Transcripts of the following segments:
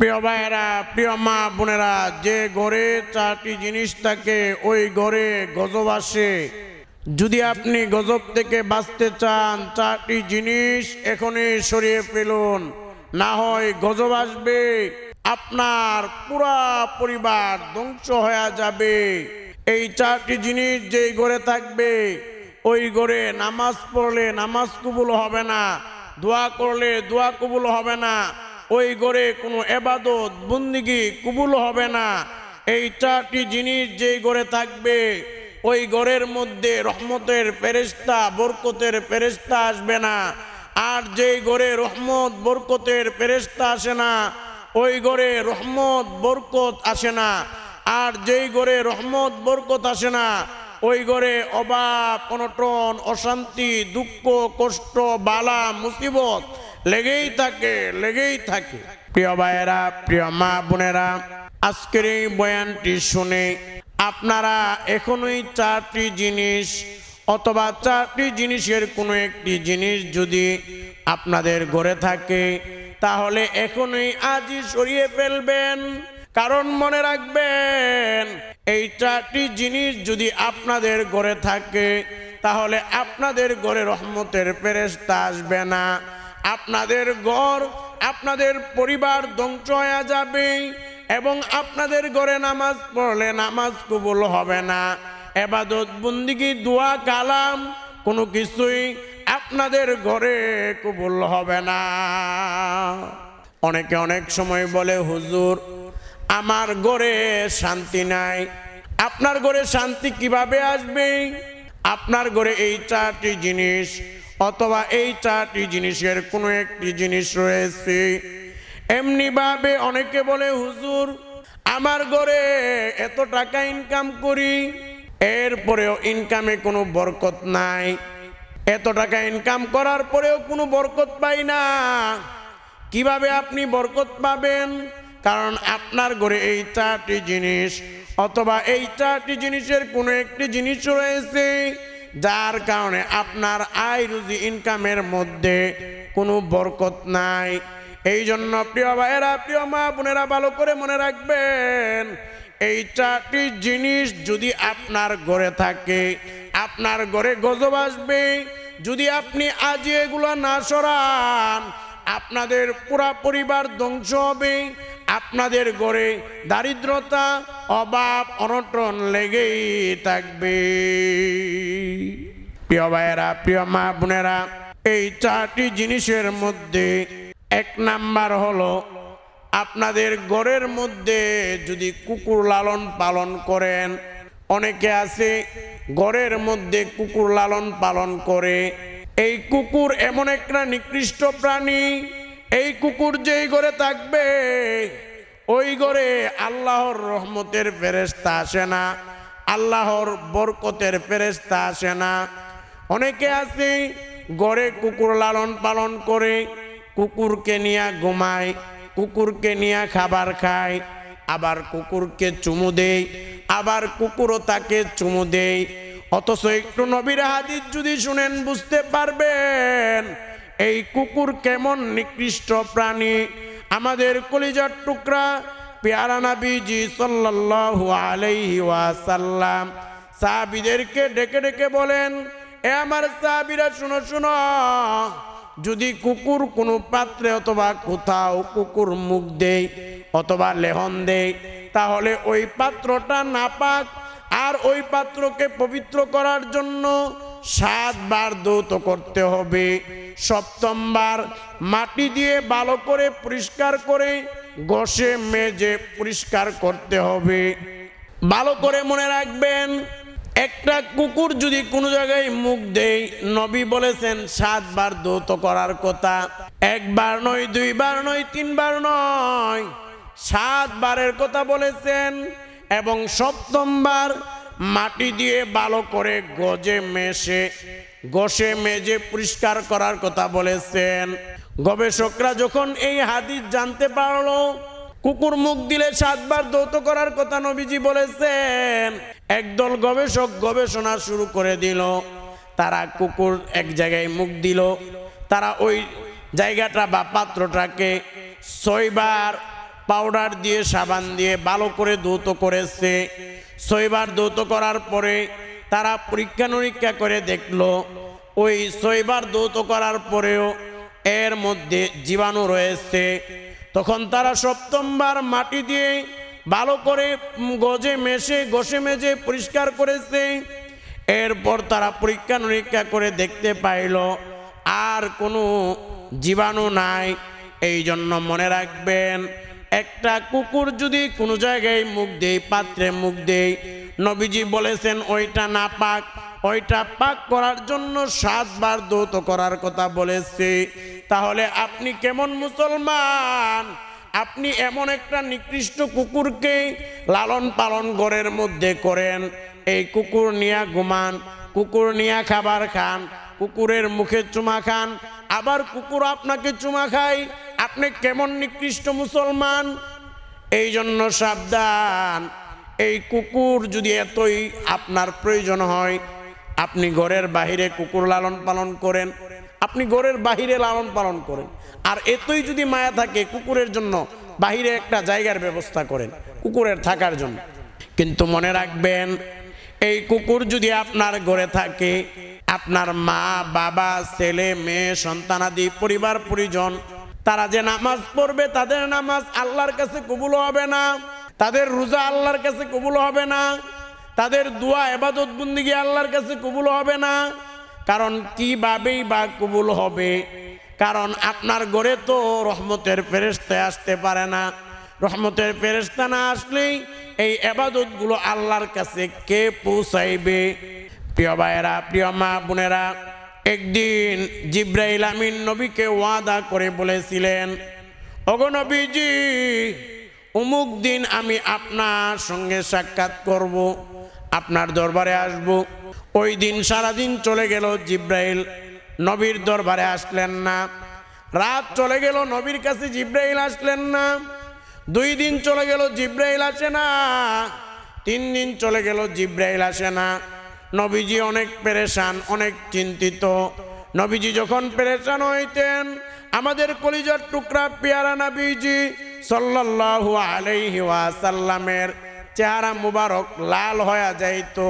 প্রিয় ভাইয়েরা, প্রিয় মা বোনেরা, যে ঘরে চারটি জিনিস থাকে, ওই ঘরে গজব আসে। যদি আপনি গজব থেকে বাঁচতে চান, চারটি জিনিস এখনই সরিয়ে ফেলুন। না হয় গজব আসবে, আপনার পুরা পরিবার ধ্বংস হয়ে যাবে। এই চারটি জিনিস যেই ঘরে থাকবে, ওই ঘরে নামাজ পড়লে নামাজ কবুল হবে না, দোয়া করলে দোয়া কবুল হবে না। ওই ঘরে কোনো এবাদত, বন্দিগি কবুল হবে না। এই চারটি জিনিস যেই ঘরে থাকবে, ওই ঘরের মধ্যে রহমতের ফেরেস্তা বরকতের ফেরেস্তা আসবে না। আর যেই ঘরে রহমত, বরকতের ফেরেস্তা আসে না, ওই ঘরে রহমত, বরকত আসে না। আর যেই ঘরে রহমত, বরকত আসে না, ওই ঘরে অভাব অনটন, অশান্তি, দুঃখ, কষ্ট, বালা, মুসিবত লেগেই থাকে লেগেই থাকে। প্রিয় ভাইয়েরা, প্রিয় মা বোনেরা, আজকের এই বয়ানটি শুনে আপনারা এখনই চারটি জিনিস অথবা চারটি জিনিসের কোনো একটি জিনিস যদি আপনাদের গড়ে থাকে, তাহলে এখনই আজই সরিয়ে ফেলবেন। কারণ মনে রাখবেন, এই চারটি জিনিস যদি আপনাদের গড়ে থাকে, তাহলে আপনাদের গড়ে রহমতের ফেরেস্তা আসবে না। আপনাদের ঘর, আপনাদের পরিবার ধ্বংস হয়ে যাবে এবং আপনাদের ঘরে নামাজ পড়লে নামাজ কবুল হবে না। এবাদত, বন্দিগি, দোয়া, কালাম কোনো কিছুই আপনাদের ঘরে কবুল হবে না। অনেকে অনেক সময় বলে, হুজুর, আমার ঘরে শান্তি নাই। আপনার ঘরে শান্তি কীভাবে আসবে? আপনার ঘরে এই চারটি জিনিস অথবা এই চারটি জিনিসের কোনো একটি জিনিস রয়েছে। এমনি ভাবে অনেকে বলে, হুজুর, আমার ঘরে এত টাকা ইনকাম করি, এরপরেও ইনকামে কোনো বরকত নাই। এত টাকা ইনকাম করার পরেও কোনো বরকত পাই না। কীভাবে আপনি বরকত পাবেন? কারণ আপনার ঘরে এই চারটি জিনিস, অথবা এই চারটি জিনিসের কোনো একটি জিনিস রয়েছে। যার কারণে আপনার আয় রুজি ইনকামের মধ্যে কোনো বরকত নাই। এই জন্য প্রিয় ভাইয়েরা, প্রিয় মা বোনেরা, ভালো করে মনে রাখবেন, এই চারটি জিনিস যদি আপনার ঘরে থাকে, আপনার ঘরে গজব আসবে। যদি আপনি আজ এগুলো না সরান, আপনাদের পুরা পরিবার ধ্বংস হবে। আপনাদের গড়ে দারিদ্রতা, অভাব, অনটন লেগেই থাকবে। প্রিয় ভাইয়েরা, প্রিয় মা বোনেরা, এই চারটি জিনিসের মধ্যে এক নাম্বার হলো, আপনাদের ঘরের মধ্যে যদি কুকুর লালন পালন করেন, অনেকে আছে ঘরের মধ্যে কুকুর লালন পালন করে, এই কুকুর এমন একটা নিকৃষ্ট প্রাণী এই কুকুর যেই ঘরে থাকবে, ওই ঘরে আল্লাহর রহমতের ফেরেস্তা আসে না, আল্লাহর বরকতের ফেরেস্তা আসে না। অনেকে আছে, ঘরে কুকুর লালন পালন করে, কুকুরকে নিয়ে ঘুমায়, কুকুরকে নিয়ে খাবার খায়, আবার কুকুরকে চুমু দেয়, আবার কুকুরও তাকে চুমু দেয়। অথচ একটু নবীর হাদিস যদি শুনেন, বুঝতে পারবেন এই কুকুর কেমন নিকৃষ্ট প্রাণী? আমাদের কলিজার টুকরা, পেয়ারা নাবিজি সাল্লাল্লাহু আলাইহি ওয়াসাল্লাম। সাহাবিদেরকে ডেকে ডেকে বলেন, এ আমার সাহাবিরা, শুনো শুনো। যদি কুকুর কোনো পাত্রে অথবা কোথাও কুকুর মুখ দেয় অথবা লেহন দেয়, তাহলে ওই পাত্রটা নাপাক। আর ওই পাত্রকে পবিত্র করার জন্য সাতবার দৌত করতে হবে। সপ্তমবার মাটি দিয়ে ভালো করে পরিষ্কার করে ঘষে মেজে পরিষ্কার করতে হবে। ভালো করে মনে রাখবেন, একটা কুকুর যদি কোনো জায়গায় মুখ দেয়, নবী বলেছেন, সাতবার দৌত করার কথা। একবার নয়, দুইবার নয়, তিনবার নয়, সাতবারের কথা বলেছেন এবং সপ্তমবার মাটি দিয়ে ভালো করে গজে মেশে, গসে মেজে পরিষ্কার করার কথা বলেছেন। গবেষকরা যখন এই হাদিস জানতে পারল, কুকুর মুখ দিলে সাতবার দৌত করার কথা নবীজি বলেছেন। একদল গবেষক গবেষণা শুরু করে দিল। তারা কুকুর এক জায়গায় মুখ দিল। তারা ওই জায়গাটা বা পাত্রটাকে ছয়বার পাউডার দিয়ে, সাবান দিয়ে ভালো করে দৌত করেছে। ছয়বার ধৌত করার পরে তারা পরীক্ষা নিরীক্ষা করে দেখল, ওই ছয়বার দৌত করার পরেও এর মধ্যে জীবাণু রয়েছে। তখন তারা সপ্তমবার মাটি দিয়ে ভালো করে গজে মেশে, ঘষে মেজে পরিষ্কার করেছে। এরপর তারা পরীক্ষা নিরীক্ষা করে দেখতে পাইল, আর কোনো জীবাণু নাই। এই জন্য মনে রাখবেন একটা কুকুর যদি কোনো জায়গায় মুখ দেয়, পাত্রে মুখ দেয়, নবীজি বলেছেন, ওইটা না পাক। ওইটা পাক করার জন্য সাতবার দৌত করার কথা বলেছে। তাহলে আপনি কেমন মুসলমান? আপনি এমন একটা নিকৃষ্ট কুকুরকে লালন পালন ঘরের মধ্যে করেন, এই কুকুর নিয়া ঘুমান, কুকুর নিয়া খাবার খান, কুকুরের মুখে চুমা খান আবার কুকুর আপনাকে চুমা খায়। আপনি কেমন নিকৃষ্ট মুসলমান? এই জন্য সাবধান। এই কুকুর যদি এতই আপনার প্রয়োজন হয়, আপনি ঘরের বাহিরে কুকুর লালন পালন করেন। আপনি ঘরের বাহিরে লালন পালন করেন। আর এতই যদি মায়া থাকে কুকুরের জন্য, বাহিরে একটা জায়গার ব্যবস্থা করেন, কুকুরের থাকার জন্য। কিন্তু মনে রাখবেন, এই কুকুর যদি আপনার ঘরে থাকে আপনার মা, বাবা, ছেলে, মেয়ে সন্তানাদি পরিবার, পরিজন, তারা যে নামাজ পড়বে, তাদের নামাজ আল্লাহর কাছে কবুল হবে না। তাদের রোজা আল্লাহর কাছে কবুল হবে না। তাদের দোয়া এবাদত বন্দিগি আল্লাহর কাছে কবুল হবে না। কারণ কিভাবেই বা কবুল হবে? কারণ আপনার ঘরে তো রহমতের ফেরেস্তে আসতে পারে না। রহমতের ফেরেস্তা না আসলেই এই এবাদতগুলো আল্লাহর কাছে কে পৌঁছাইবে? প্রিয় ভাইয়েরা, প্রিয় মা বোনেরা, একদিন জিব্রাইল আমিন নবীকে ওয়াদা করে বলেছিলেন অগনবীজি অমুক দিন আমি আপনার সঙ্গে সাক্ষাৎ করব, আপনার দরবারে আসব। ওই দিন সারাদিন চলে গেল জিব্রাইল। নবীর দরবারে আসলেন না। রাত চলে গেল, নবীর কাছে জিব্রাইল আসলেন না। দুই দিন চলে গেল জিব্রাইল আসে না, তিন দিন চলে গেল জিব্রাইল আসে না। নবীজি অনেক পেরেশান, অনেক চিন্তিত। নবীজি যখন পেরেশান হইতেন, আমাদের কলিজার টুকরা পেয়ারা নবীজি সাল্লাল্লাহু আলাইহি ওয়াসাল্লামের চেহারা মুবারক লাল হয়ে যাইতো।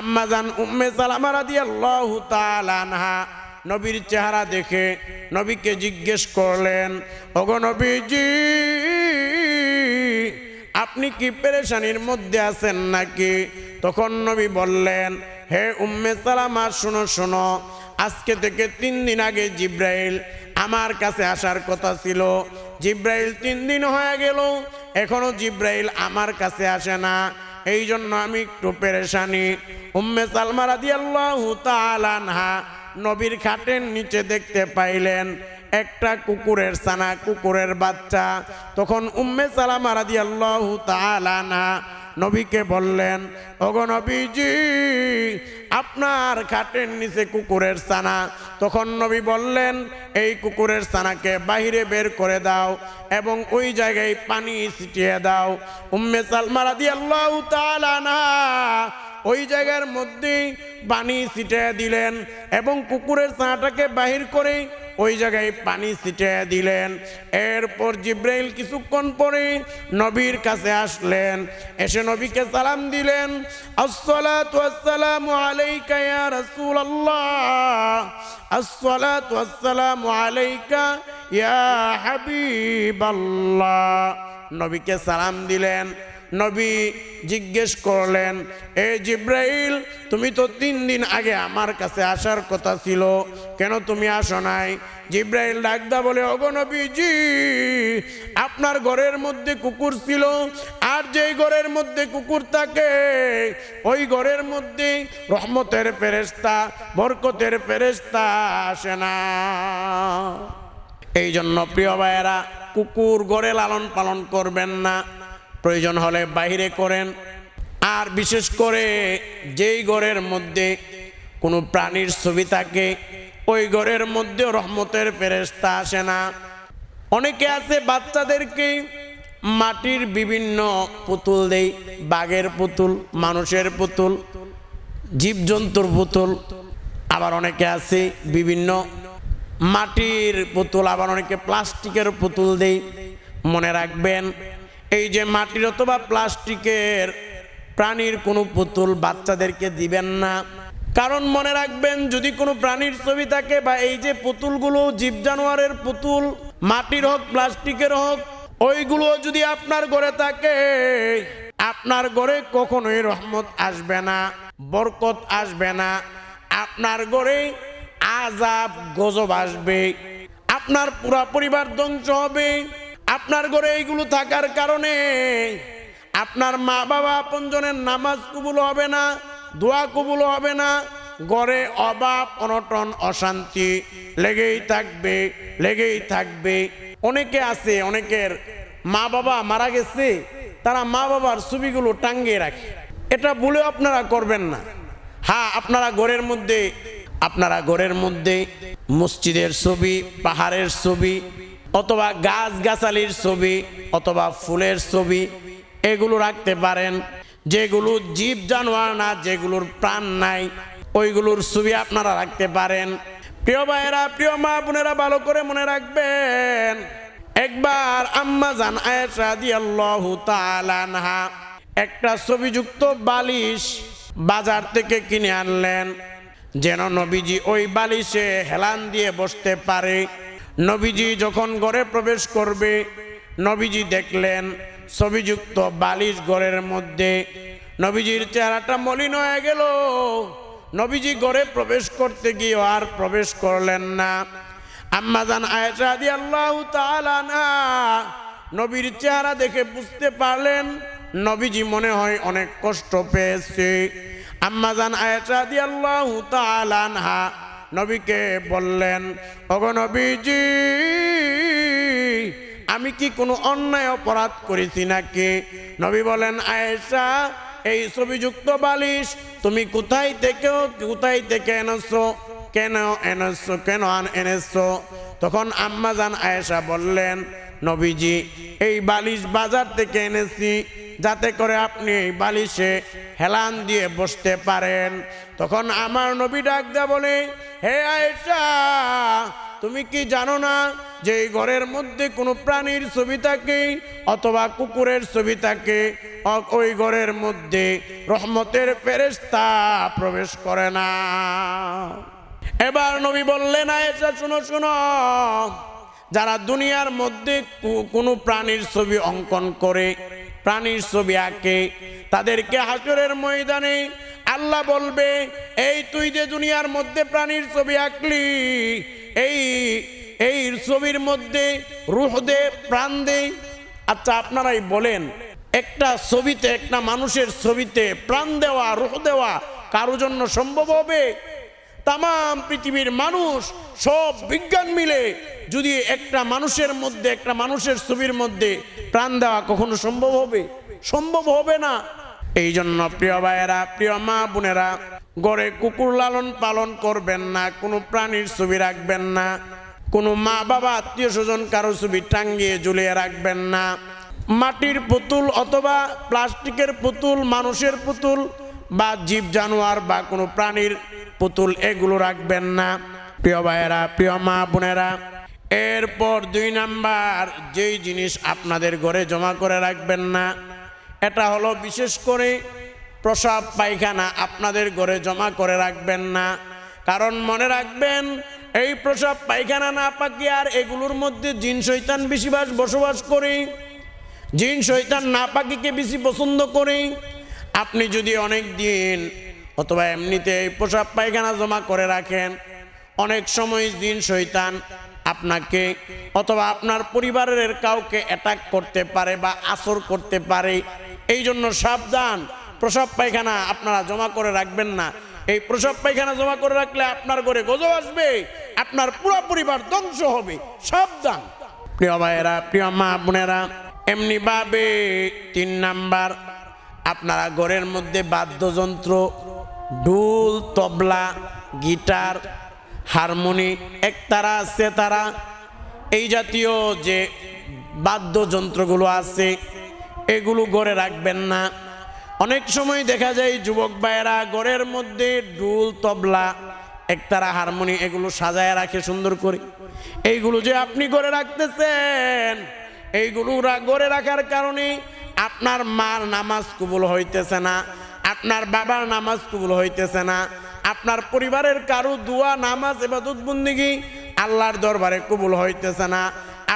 আম্মাজান উম্মে সালামা রাদিয়াল্লাহু তাআলা আনহা নবীর চেহারা দেখে নবীকে জিজ্ঞেস করলেন, ওগো নবীজি আপনি কি পেরেশানির মধ্যে আছেন নাকি? তখন নবী বললেন, হে উম্মে সালামা, শুনো, শোনো, আজকে থেকে তিন দিন আগে জিব্রাইল আমার কাছে আসার কথা ছিল। জিব্রাইল তিন দিন হয়ে গেল, এখনও জিব্রাইল আমার কাছে আসে না। এই জন্য আমি একটু পেরেশানি। উম্মে সালমা রাদিয়াল্লাহু তাআলা আনহা নবীর খাটের নিচে দেখতে পাইলেন একটা কুকুরের সানা, কুকুরের বাচ্চা। তখন উম্মে সালামা রাদিয়াল্লাহু তাআলা আনহা নবীকে বললেন, ওগো নবীজি, আপনার খাটের নিচে কুকুরের সানা। তখন নবী বললেন, এই কুকুরের সানাকে বাহিরে বের করে দাও এবং ওই জায়গায় পানি ছিটিয়ে দাও। উম্মে সালমা রাদিয়াল্লাহু তাআলা না ওই জায়গার মধ্যেই পানি ছিটিয়ে দিলেন এবং কুকুরের সানাটাকে বাহির করে ওই জায়গায় পানি ছিটিয়ে দিলেন। এরপর জিব্রাইল কিছুক্ষণ পরে নবীর কাছে আসলেন। এসে নবীকে সালাম দিলেন। হাবিবাল্লাহ। নবীকে সালাম দিলেন। নবী জিজ্ঞেস করলেন, এ জিব্রাইল, তুমি তো তিন দিন আগে আমার কাছে আসার কথা ছিল, কেন তুমি আসো নাই? জিব্রাইল ডাকদা বলে, ওগো নবীজি, আপনার ঘরের মধ্যে কুকুর ছিল, আর যেই ঘরের মধ্যে কুকুর থাকে, ওই ঘরের মধ্যে রহমতের ফেরেস্তা বরকতের ফেরেস্তা আসে না। এই জন্য প্রিয় ভাইয়েরা, কুকুর গড়ে লালন পালন করবেন না। প্রয়োজন হলে বাইরে করেন। আর বিশেষ করে যেই ঘরের মধ্যে কোনো প্রাণীর ছবি থাকে, ওই ঘরের মধ্যেও রহমতের ফেরেস্তা আসে না। অনেকে আছে বাচ্চাদেরকে মাটির বিভিন্ন পুতুল দেই বাঘের পুতুল, মানুষের পুতুল, জীবজন্তুর পুতুল। আবার অনেকে আছে বিভিন্ন মাটির পুতুল, আবার অনেকে প্লাস্টিকের পুতুল দেই মনে রাখবেন এই যে মাটির অথবা প্লাস্টিকের প্রাণীর কোনো পুতুল বাচ্চাদেরকে দিবেন না। কারণ মনে রাখবেন, যদি কোনো প্রাণীর ছবি থাকে বা এই যে পুতুলগুলো জীব জানোয়ারের পুতুল, মাটির হোক, প্লাস্টিকের হোক, ওইগুলো যদি আপনার ঘরে থাকে, আপনার ঘরে কখনোই রহমত আসবে না, বরকত আসবে না। আপনার ঘরে আজাব গজব আসবে। আপনার পুরা পরিবার ধ্বংস হবে। আপনার ঘরে এইগুলো থাকার কারণে আপনার মা বাবা আপনজনের নামাজ কবুল হবে না, দোয়া কবুল হবে না গড়ে অভাব, অনটন, অশান্তি লেগেই থাকবে লেগেই থাকবে। অনেকে আছে, অনেকের মা বাবা মারা গেছে, তারা মা বাবার ছবিগুলো টাঙ্গিয়ে রাখে। এটা ভুলেও আপনারা করবেন না। হ্যাঁ আপনারা ঘরের মধ্যে, আপনারা ঘরের মধ্যে মসজিদের ছবি, পাহাড়ের ছবি অথবা গাছ গাছালির ছবি, অথবা ফুলের ছবি, এগুলো রাখতে পারেন। যেগুলো জীব জানোয়ার না, যেগুলোর প্রাণ নাই, ওইগুলোর ছবি আপনারা রাখতে পারেন। প্রিয় ভাইয়েরা, প্রিয় মা বোনেরা, ভালো করে মনে রাখবেন। একবার আম্মা জান আয়েশা দিয়াল্লাহু আনহা একটা ছবিযুক্ত বালিশ বাজার থেকে কিনে আনলেন। যেন নবীজি ওই বালিশে হেলান দিয়ে বসতে পারে। নবীজি যখন ঘরে প্রবেশ করবে, নবীজি দেখলেন ছবিযুক্ত বালিশ ঘরের মধ্যে নবীজির চেহারাটা মলিন হয়ে গেল। নবীজি ঘরে প্রবেশ করতে গিয়ে আর প্রবেশ করলেন না। আম্মাজান আয়েশা দি আল্লাহ না নবীর চেহারা দেখে বুঝতে পারলেন, নবীজি মনে হয় অনেক কষ্ট পেয়েছে। আম্মাজান আয়েশা দি আল্লাহ তালানহা নবীকে বললেন, ওগো নবীজি, আমি কি কোনো অন্যায় অপরাধ করেছি নাকি? নবী বলেন, আয়েশা, এই ছবিযুক্ত বালিশ তুমি কোথায় থেকে কোথায় থেকে এনেছো? কেন এনেছো? কেন আন এনেছো? তখন আম্মাজান আয়েশা বললেন, নবীজি, এই বালিশ বাজার থেকে এনেছি। যাতে করে আপনি বালিশে হেলান দিয়ে বসতে পারেন। তখন আমার নবী ডাক দেয়া বলে, হে আয়েশা, তুমি কি জানো না যে এই ঘরের মধ্যে কোনো প্রাণীর ছবি থাকে অথবা কুকুরের ছবি থাকে? ওই ঘরের মধ্যে রহমতের ফেরেশতা প্রবেশ করে না। এবার নবী বললেন, আয়েশা, শুনো শুনো। যারা দুনিয়ার মধ্যে কোনো প্রাণীর ছবি অঙ্কন করে প্রাণীর ছবি আঁকে। তাদেরকে হাসরের ময়দানে আল্লাহ বলবে, এই তুই যে দুনিয়ার মধ্যে প্রাণীর ছবি আঁকলি, এই এই ছবির মধ্যে রুহ দে, প্রাণ দে। আচ্ছা আপনারাই বলেন, একটা ছবিতে, একটা মানুষের ছবিতে প্রাণ দেওয়া, রুহ দেওয়া কারও জন্য সম্ভব হবে? তাম পৃথিবীর মানুষ সব বিজ্ঞান মিলে যদি একটা মানুষের মধ্যে, একটা মানুষের ছবির মধ্যে প্রাণ দেওয়া কখনো সম্ভব হবে? সম্ভব হবে না। এই জন্য প্রিয় ভাইয়েরা, প্রিয় মা বোনেরা, গড়ে কুকুর লালন পালন করবেন না, কোনো প্রাণীর ছবি রাখবেন না, কোনো মা বাবা, আত্মীয় স্বজন কারও ছবি টাঙ্গিয়ে ঝুলিয়ে রাখবেন না। মাটির পুতুল অথবা প্লাস্টিকের পুতুল, মানুষের পুতুল বা জীব জানোয়ার বা কোনো প্রাণীর পুতুল এগুলো রাখবেন না। প্রিয় ভাইয়েরা, প্রিয় মা বোনেরা, এরপর দুই নাম্বার, যেই জিনিস আপনাদের ঘরে জমা করে রাখবেন না, এটা হলো বিশেষ করে প্রসাব পায়খানা আপনাদের ঘরে জমা করে রাখবেন না। কারণ মনে রাখবেন, এই প্রসাব পায়খানা না পাকি আর এগুলোর মধ্যে জিন শৈতান বেশি বাস বসবাস করে। জিন শৈতান না পাকিকে বেশি পছন্দ করে। আপনি যদি অনেক দিন অথবা এমনিতে প্রসাব পায়খানা জমা করে রাখেন, অনেক সময় দিন শৈতান আপনাকে অথবা আপনার পরিবারের কাউকে অ্যাটাক করতে পারে বা আসর করতে পারে এই জন্য সাবধান। প্রসাব পায়খানা আপনারা জমা করে রাখবেন না। এই প্রসাব পায়খানা জমা করে রাখলে আপনার ঘরে গজব আসবে, আপনার পুরো পরিবার ধ্বংস হবে। সাবধান। প্রিয় ভাইয়েরা, প্রিয় মা বোনেরা এমনি ভাবে তিন নাম্বার আপনারা ঘরের মধ্যে বাদ্যযন্ত্র, ঢোল, তবলা, গিটার, হারমোনি, একতারা সেতারা এই জাতীয় যে বাদ্যযন্ত্রগুলো আছে, এগুলো গড়ে রাখবেন না। অনেক সময় দেখা যায় যুবক ভাইয়েরা ঘরের মধ্যে ডুল তবলা, একতারা, হারমোনি এগুলো সাজায় রাখে সুন্দর করে। এইগুলো যে আপনি করে রাখতেছেন, এইগুলো গড়ে রাখার কারণে আপনার মার নামাজ কবুল হইতেছে না, আপনার বাবার নামাজ কবুল হইতেছে না, আপনার পরিবারের কারও দোয়া, নামাজ এবাদত বন্দিগি আল্লাহর দরবারে কবুল হইতেছে না,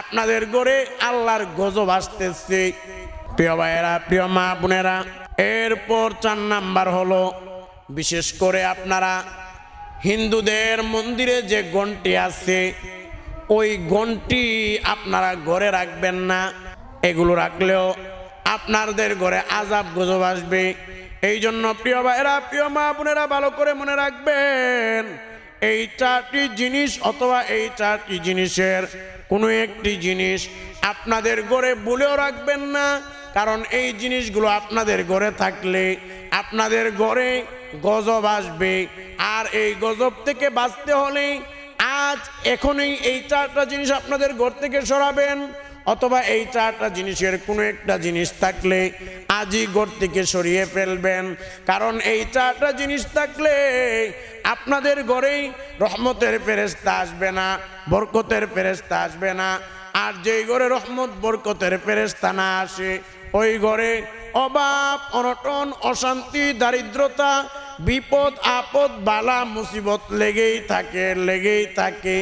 আপনাদের গড়ে আল্লাহর গজব আসতেছে। প্রিয় ভাইয়েরা, প্রিয় মা বোনেরা, এরপর চার নাম্বার হলো, বিশেষ করে আপনারা হিন্দুদের মন্দিরে যে গন্টি আছে, ওই গন্টি আপনারা ঘরে রাখবেন না, এগুলো রাখলেও আপনাদের ঘরে আজাব গজব আসবে। এই জন্য প্রিয় ভাইরা প্রিয় মা বোনেরা, ভালো করে মনে রাখবেন, এই চারটি জিনিস অথবা এই চারটি জিনিসের কোনো একটি জিনিস আপনাদের ঘরে বলেও রাখবেন না, কারণ এই জিনিসগুলো আপনাদের ঘরে থাকলে আপনাদের ঘরে গজব আসবে। আর এই গজব থেকে বাঁচতে হলে আজ এখনই এই চারটা জিনিস আপনাদের ঘর থেকে সরাবেন। অথবা এই চারটা জিনিসের কোনো একটা জিনিস থাকলে আজই ঘর থেকে সরিয়ে ফেলবেন। কারণ এই চারটা জিনিস থাকলে আপনাদের ঘরেই রহমতের ফেরেস্তা আসবে না, বরকতের ফেরেস্তা আসবে না। আর যেই ঘরে রহমত, বরকতের ফেরেস্তা না আসে, ওই ঘরে অভাব অনটন, অশান্তি, দারিদ্রতা, বিপদ, আপদ, বালা, মুসিবত লেগেই থাকে লেগেই থাকে।